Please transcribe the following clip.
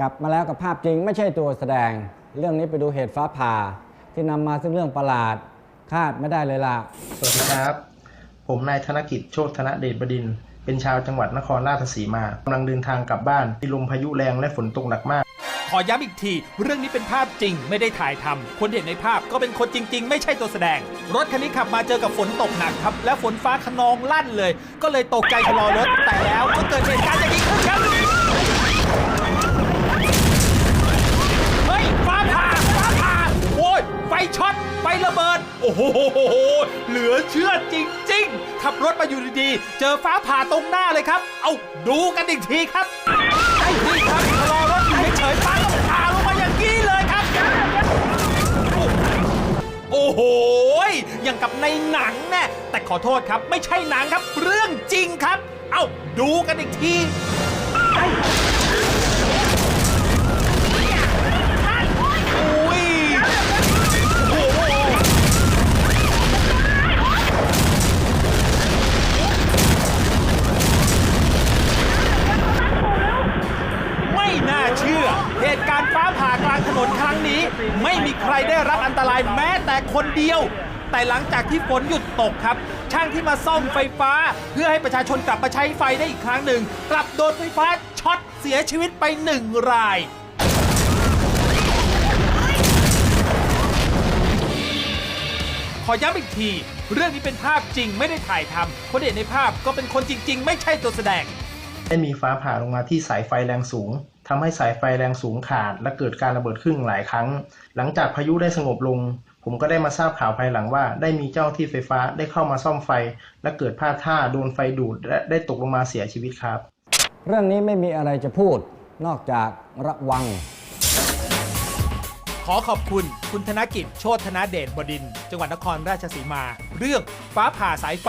กลับมาแล้วกับภาพจริงไม่ใช่ตัวแสดง เรื่องนี้ไปดูเหตุฟ้าผ่า ที่นำมาซึ่งเรื่องประหลาด คาดไม่ได้เลยล่ะ สวัสดีครับ ผมนายธนกิจโชตธนเดชบดินทร์เป็นชาวจังหวัดนครราชสีมากำลังเดินทางกลับบ้านมีลมพายุแรงและฝนตกหนักมาก ขอย้ำอีกที เรื่องนี้เป็นภาพจริงไม่ได้ถ่ายทำคนเห็นในภาพก็เป็นคนจริง ๆ ไม่ใช่ตัวแสดง รถคันนี้ขับมาเจอกับฝนตกหนักครับ และฝนฟ้าขนองลั่นเลย ก็เลยตกใจชะลอรถแต่แล้วก็เกิดเหตุการณ์ โอ้โหเหลือเชื่อจริง ๆ ขับรถมาอยู่ดีๆ เจอฟ้าผ่าตรงหน้าเลยครับ เอาดูกันอีกทีครับไอ้พี่ครับชะลอรถอยู่เฉยๆฟ้าก็ผ่าลงมาอย่างนี้เลยครับ โอ้โหอย่างกับในหนังแน่แต่ขอโทษครับไม่ใช่หนังครับ เรื่องจริงครับ เอาดูกันอีกที เหตุการณ์ฟ้าผ่ากลางถนนครั้งนี้ ไม่มีใครได้รับอันตรายแม้แต่คนเดียว แต่หลังจากที่ฝนหยุดตกครับ ช่างที่มาซ่อมไฟฟ้า เพื่อให้ประชาชนกลับมาใช้ไฟได้อีกครั้งหนึ่ง กลับโดนไฟฟ้าช็อตเสียชีวิตไปหนึ่งรายขอย้ำอีกที เรื่องนี้เป็นภาพจริงไม่ได้ถ่ายทำคนเห็นในภาพก็เป็นคนจริง ๆ ไม่ใช่ตัวแสดง ได้มีฟ้าผ่าลงมาที่สายไฟแรงสูง ทำให้สายไฟแรงสูงขาด และเกิดการระเบิดขึ้นหลายครั้ง หลังจากพายุได้สงบลง ผมก็ได้มาทราบข่าวภายหลังว่า ได้มีเจ้าที่ไฟฟ้าได้เข้ามาซ่อมไฟ และเกิดพลาดท่าโดนไฟดูดและได้ตกลงมาเสียชีวิตครับ เรื่องนี้ไม่มีอะไรจะพูด นอกจากระวัง ขอขอบคุณคุณธนกิจ โชตธนเดชบดินทร์จังหวัดนครราชสีมา เรื่องฟ้าผ่าสายไฟ